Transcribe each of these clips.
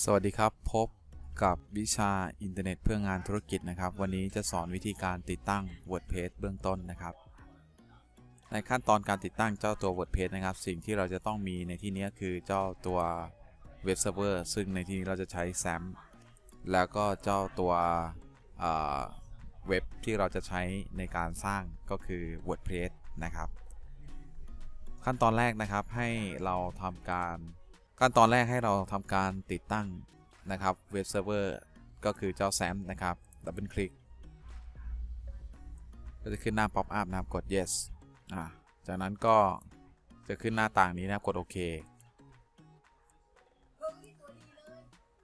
สวัสดีครับพบกับวิชาอินเทอร์เน็ตเพื่องานธุรกิจนะครับ วันนี้จะสอนวิธีการติดตั้ง WordPress เบื้องต้นนะครับ ในขั้นตอนการติดตั้งเจ้าตัว WordPress นะครับ สิ่งที่เราจะต้องมีในที่นี้คือเจ้าตัวเว็บเซิร์ฟเวอร์ซึ่งในที่นี้เราจะใช้ SAM แล้วก็เจ้าตัวเอ่อเว็บที่เราจะใช้ในการสร้างก็คือ WordPress นะครับ ขั้นตอนแรกนะครับให้เราทำการ ขั้นตอนแรกให้เราทำการติดตั้งนะครับเว็บเซิร์ฟเวอร์ก็คือเจ้า SAM นะครับดับเบิลคลิกก็จะขึ้นหน้าป๊อปอัพนะครับกด yes อ่าจากนั้นก็จะขึ้นหน้าต่างนี้นะครับกดโอเค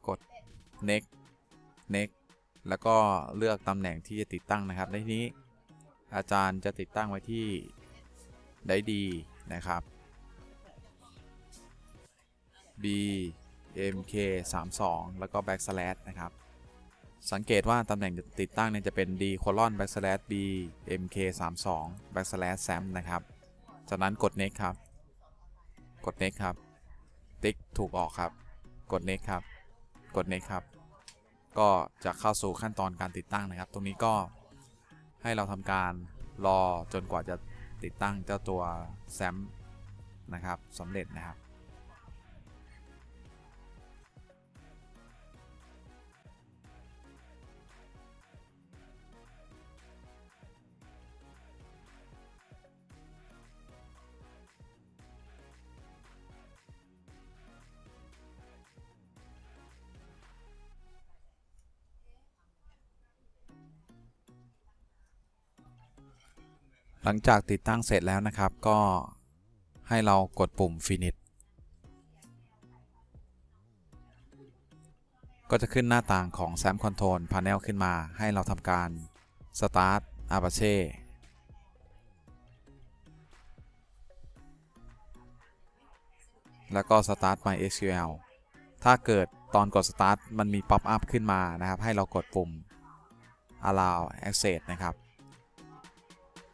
กด next next แล้วก็เลือกตำแหน่งที่จะติดตั้งนะครับในที่นี้อาจารย์จะติดตั้งไว้ที่ได้ดีนะครับ B MK 32แล้วก็ backslash นะครับ สังเกตว่าตำแหน่งติดตั้งเนี่ยจะเป็น D colon backslash B MK 32 backslash SAM นะครับ จากนั้นกด next ครับ กด next ครับ ติ๊กถูกออกครับ กด next ครับ กด next ครับ ก็จะเข้าสู่ขั้นตอนการติดตั้งนะครับ ตรงนี้ก็ให้เราทำการรอจนกว่าจะติดตั้งเจ้าตัว SAM นะครับสำเร็จนะครับ ลังจากติดตั้งเสร็จแล้วนะครับ ก็ให้เรากดปุ่ม finish ก็จะขึ้นหน้าต่างของ SAM Control Panel ขึ้นมาให้เราทำการ Start Apache แล้วก็ Start MySQL ถ้าเกิดตอนกด Start มันมี Pop up ขึ้นมานะครับ ให้เรากดปุ่ม Allow Access นะครับ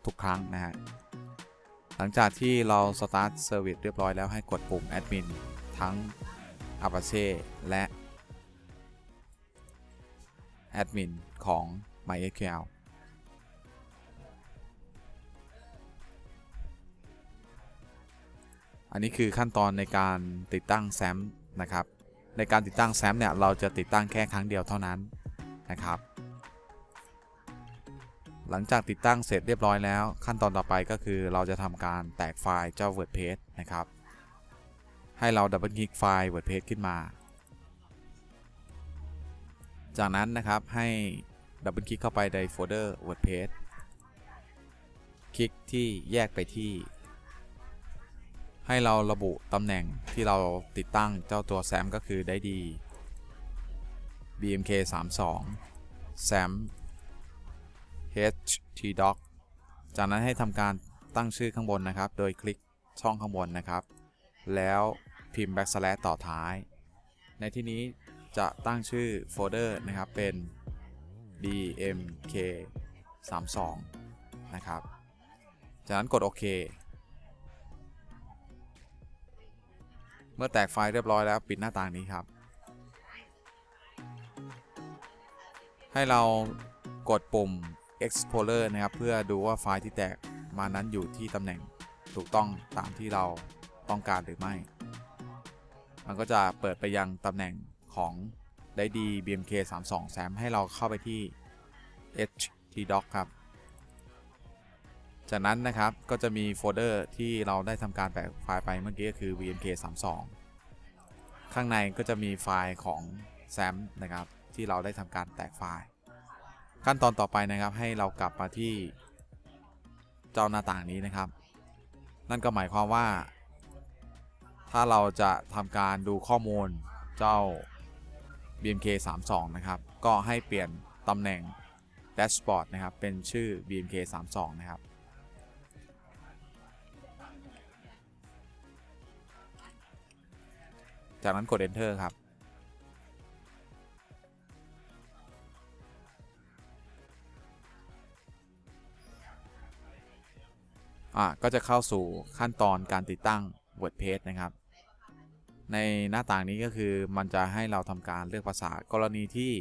ทุกครั้งนะฮะ หลังจากที่เรา Start Service เรียบร้อยแล้วให้กดปุ่ม Admin ทั้ง Apache และ Admin ของ MySQL อันนี้คือขั้นตอนในการติดตั้ง SAM นะครับ ในการติดตั้ง SAM เนี่ยเราจะติดตั้งแค่ครั้งเดียวเท่านั้นนะครับ หลังจากติดตั้งเสร็จเรียบร้อยแล้ว ขั้นตอนต่อไปก็คือเราจะทำการแตกไฟล์เจ้า WordPress นะครับ ให้เราดับเบิลคลิกไฟล์ WordPress ขึ้นมา จากนั้นนะครับให้ดับเบิลคลิกเข้าไปในโฟลเดอร์ WordPress คลิกที่แยกไปที่ ให้เราระบุตำแหน่งที่เราติดตั้งเจ้าตัว SAM ก็คือได้ดี BMK 32 SAM htdoc จากนั้นให้ทำการตั้งชื่อข้างบนนะครับ โดยคลิกช่องข้างบนนะครับ แล้วพิมพ์ backslash ต่อท้าย ในที่นี้จะตั้งชื่อโฟลเดอร์นะครับ เป็น bmk 32นะครับ จากนั้นกดโอเค เมื่อแตกไฟล์เรียบร้อยแล้วปิดหน้าต่างนี้ครับ ให้เรากดปุ่ม Explorer นะครับ เพื่อดูว่าไฟล์ที่แตกมานั้นอยู่ที่ตำแหน่งถูกต้องตามที่เราต้องการหรือไม่ มันก็จะเปิดไปยังตำแหน่งของได้ดี BMK 32 SAM ให้เราเข้าไปที่ htdoc ครับ จากนั้นนะครับก็จะมีโฟลเดอร์ที่เราได้ทำการแตกไฟล์ไปเมื่อกี้ก็คือ BMK 32ข้างในก็จะมีไฟล์ของ SAM นะครับที่เราได้ทำการแตกไฟล์ ขั้นตอนต่อไปนะครับให้เรากลับมาที่เจ้าหน้าต่างนี้นะครับ นั่นก็หมายความว่า ถ้าเราจะทำการดูข้อมูลเจ้า BMK 32นะครับ ก็ให้เปลี่ยนตำแหน่ง Dashboard นะครับ เป็นชื่อ BMK 32นะครับ จากนั้นกด Enter ครับ ก็จะเข้าสู่ขั้นตอนการติดตั้ง WordPress นะครับ ในหน้าต่างนี้ก็คือมันจะให้เราทำการเลือกภาษากรณีที่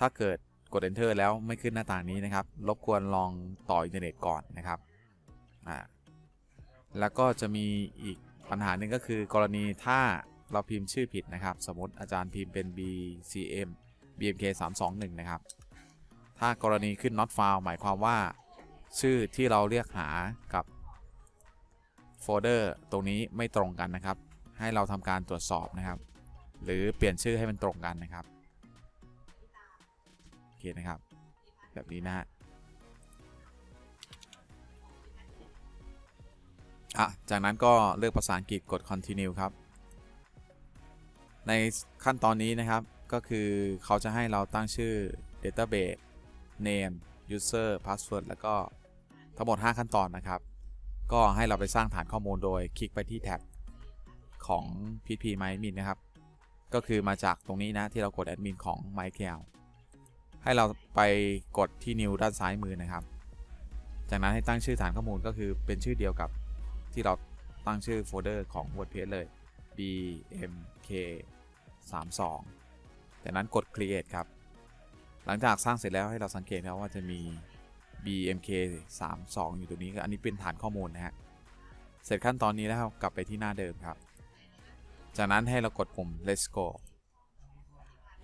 ถ้าเกิดกด enter แล้วไม่ขึ้นหน้าต่างนี้นะครับ รบกวนลองต่ออินเทอร์เน็ตก่อนนะครับอ่าแล้วก็จะมีอีกปัญหาหนึ่งก็คือกรณีถ้าเราพิมพ์ชื่อผิดนะครับ สมมติอาจารย์พิมพ์เป็น BCM BMK 321นะครับ ถ้ากรณีขึ้น not found หมายความว่า ชื่อที่เราเรียกหากับ โฟลเดอร์ตรงนี้ไม่ตรงกันนะครับ ให้เราทำการตรวจสอบนะครับ หรือเปลี่ยนชื่อให้มันตรงกันนะครับโอเคนะครับ แบบนี้นะฮะอะจากนั้นก็เลือกภาษาอังกฤษกด continue ครับ ในขั้นตอนนี้นะครับก็คือเขาจะให้เราตั้งชื่อ database name user password แล้วก็ทั้งหมด 5 ขั้นตอนนะครับ ก็ให้เราไปสร้างฐานข้อมูลโดยคลิกไปที่แท็บของ PHP MyAdmin นะครับ ก็คือมาจากตรงนี้นะที่เรากด Admin ของ MySQL ให้เราไปกดที่ New ด้านซ้ายมือนะครับ จากนั้นให้ตั้งชื่อฐานข้อมูลก็คือเป็นชื่อเดียวกับที่เราตั้งชื่อโฟลเดอร์ของ WordPress เลย bmk 32จากนั้นกด create ครับ หลังจากสร้างเสร็จแล้วให้เราสังเกตนะว่าจะมี bmk 32 อยู่ตรงนี้อันนี้เป็นฐานข้อมูลนะฮะ เสร็จขั้นตอนนี้แล้วกลับไปที่หน้าเดิมครับ จากนั้นให้เรากดปุ่ม let's go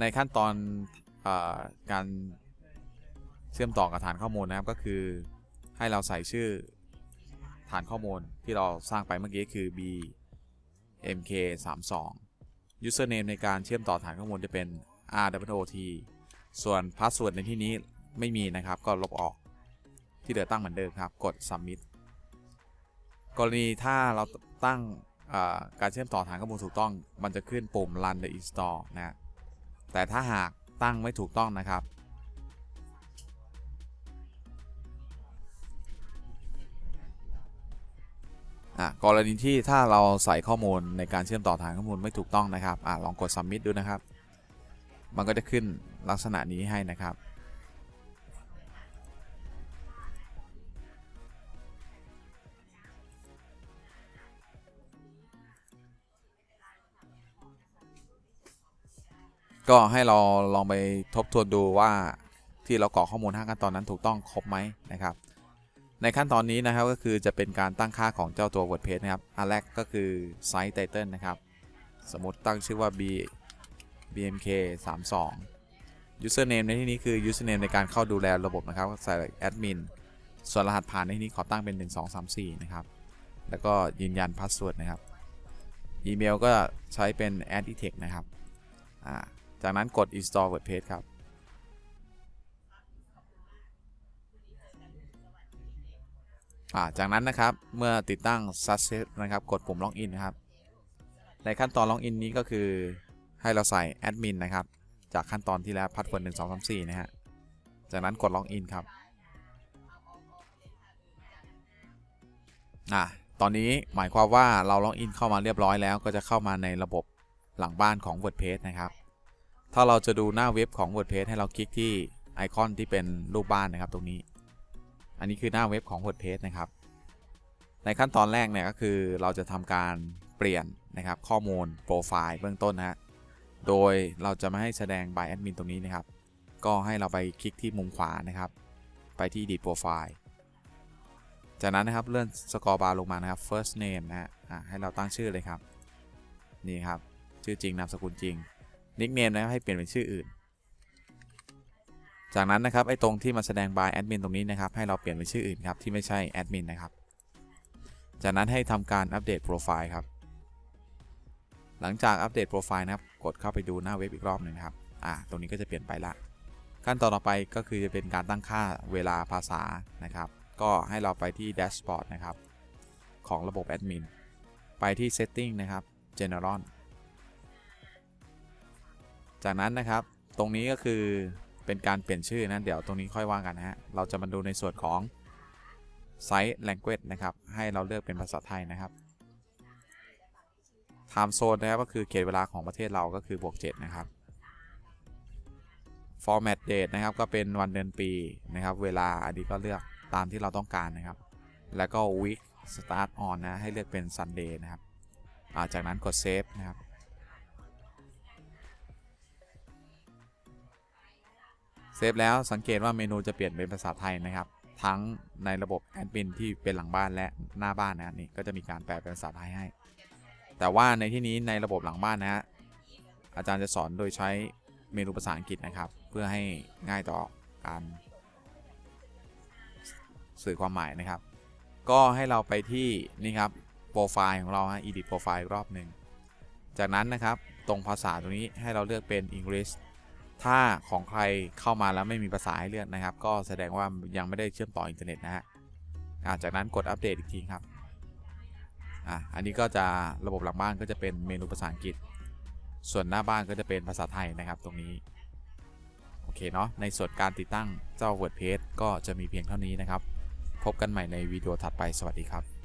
ในขั้นตอนอการเชื่อมต่อกับฐานข้อมูลนะครับ ก็คือให้เราใส่ชื่อฐานข้อมูลที่เราสร้างไปเมื่อกี้คือ bmk 32 username ในการเชื่อมต่อฐานข้อมูลจะเป็น rwot ส่วน password ในที่นี้ไม่มีนะครับ ก็ลบออก ที่เหลือตั้งเหมือนเดิมครับ กด submit กรณีถ้าเราตั้งการเชื่อมต่อฐานข้อมูลถูกต้อง มันจะขึ้นปุ่ม run the install นะแต่ถ้าหากตั้งไม่ถูกต้องนะครับ กรณีที่ถ้าเราใส่ข้อมูลในการเชื่อมต่อฐานข้อมูลไม่ถูกต้องนะครับอลองกด submit ดูนะครับ มันก็จะขึ้นลักษณะนี้ให้นะครับ ก็ให้เราลองไปทบทวนดูว่าที่เรากรอกข้อมูล 5 ขั้นตอนนั้นถูกต้องครบไหมนะครับ ในขั้นตอนนี้นะครับก็คือจะเป็นการตั้งค่าของเจ้าตัว WordPress นะครับ อันแรกก็คือ Site Title นะครับ สมมติตั้งชื่อว่า b bmk 32 username ในที่นี้คือ username ในการเข้าดูแลระบบนะครับใส่ admin ส่วนรหัสผ่านในที่นี้ขอตั้งเป็น 1234 นะครับ แล้วก็ยืนยัน password นะครับ อีเมลก็ใช้เป็น a d d t e x t นะครับ อ่า จากนั้นกด install WordPress ครับ จากนั้นนะครับเมื่อติดตั้ง success นะครับ กดปุ่ม login นะครับ ในขั้นตอน login นี้ก็คือให้เราใส่ admin นะครับ จากขั้นตอนที่แล้ว password 1 2 3 4 นะฮะ จากนั้นกด login ครับอะตอนนี้หมายความว่าเรา login เข้ามาเรียบร้อยแล้วก็จะเข้ามาในระบบหลังบ้านของ WordPress นะครับ ถ้าเราจะดูหน้าเว็บของ WordPress ให้เราคลิกที่ไอคอนที่เป็นรูปบ้านนะครับตรงนี้ อันนี้คือหน้าเว็บของ WordPress นะครับ ในขั้นตอนแรกเนี่ยก็คือเราจะทำการเปลี่ยนนะครับข้อมูลโปรไฟล์เบื้องต้นนะฮะ โดยเราจะไม่ให้แสดง by admin ตรงนี้นะครับ ก็ให้เราไปคลิกที่มุมขวานะครับ ไปที่ edit profile จากนั้นนะครับเลื่อนสกอร์บาร์ลงมานะครับ first name นะฮะให้เราตั้งชื่อเลยครับ นี่ครับ ชื่อจริงนามสกุลจริง nickname นะครับให้เปลี่ยนเป็นชื่ออื่น จากนั้นนะครับไอ้ตรงที่มาแสดง by admin ตรงนี้นะครับให้เราเปลี่ยนเป็นชื่ออื่นครับที่ไม่ใช่ admin นะครับ จากนั้นให้ทำการอัปเดตโปรไฟล์ครับ หลังจากอัปเดตโปรไฟล์นะครับกดเข้าไปดูหน้าเว็บอีกรอบหนึ่งครับอ่าตรงนี้ก็จะเปลี่ยนไปละขั้นตอนต่อไปก็คือจะเป็นการตั้งค่าเวลาภาษานะครับ ก็ให้เราไปที่แดชบอร์ดนะครับ ของระบบแอดมิน ไปที่ setting นะครับ general จากนั้นนะครับตรงนี้ก็คือเป็นการเปลี่ยนชื่อนะเดี๋ยวตรงนี้ค่อยว่ากันนะฮะเราจะมาดูในส่วนของ Site Language นะครับ ให้เราเลือกเป็นภาษาไทยนะครับ Time Zone นะครับก็คือเขตเวลาของประเทศเราก็คือบวก7นะครับ Format Date นะครับก็เป็นวันเดือนปีนะครับ เวลาอันนี้ก็เลือกตามที่เราต้องการนะครับ แล้วก็ Week Start On นะให้เลือกเป็น Sunday นะครับ จากนั้นกด Save นะครับ เซฟแล้วสังเกตว่าเมนูจะเปลี่ยนเป็นภาษาไทยนะครับ ทั้งในระบบแอดมินที่เป็นหลังบ้านและหน้าบ้านนะนี่ก็จะมีการแปลเป็นภาษาไทยให้ แต่ว่าในที่นี้ในระบบหลังบ้านนะฮะอาจารย์จะสอนโดยใช้เมนูภาษาอังกฤษนะครับ เพื่อให้ง่ายต่อการสื่อความหมายนะครับ ก็ให้เราไปที่นี่ครับโปรไฟล์ของเราฮะ edit โปรไฟล์รอบหนึ่งจากนั้นนะครับตรงภาษาตรงนี้ให้เราเลือกเป็น English ถ้าของใครเข้ามาแล้วไม่มีภาษาให้เลือกนะครับ ก็แสดงว่ายังไม่ได้เชื่อมต่ออินเทอร์เน็ตนะฮะจากนั้นกดอัปเดตอีกทีครับอะอันนี้ก็จะระบบหลังบ้านก็จะเป็นเมนูภาษาอังกฤษ ส่วนหน้าบ้านก็จะเป็นภาษาไทยนะครับตรงนี้โอเคเนาะในส่วนการติดตั้งเจ้า WordPress ก็จะมีเพียงเท่านี้นะครับ พบกันใหม่ในวิดีโอถัดไปสวัสดีครับ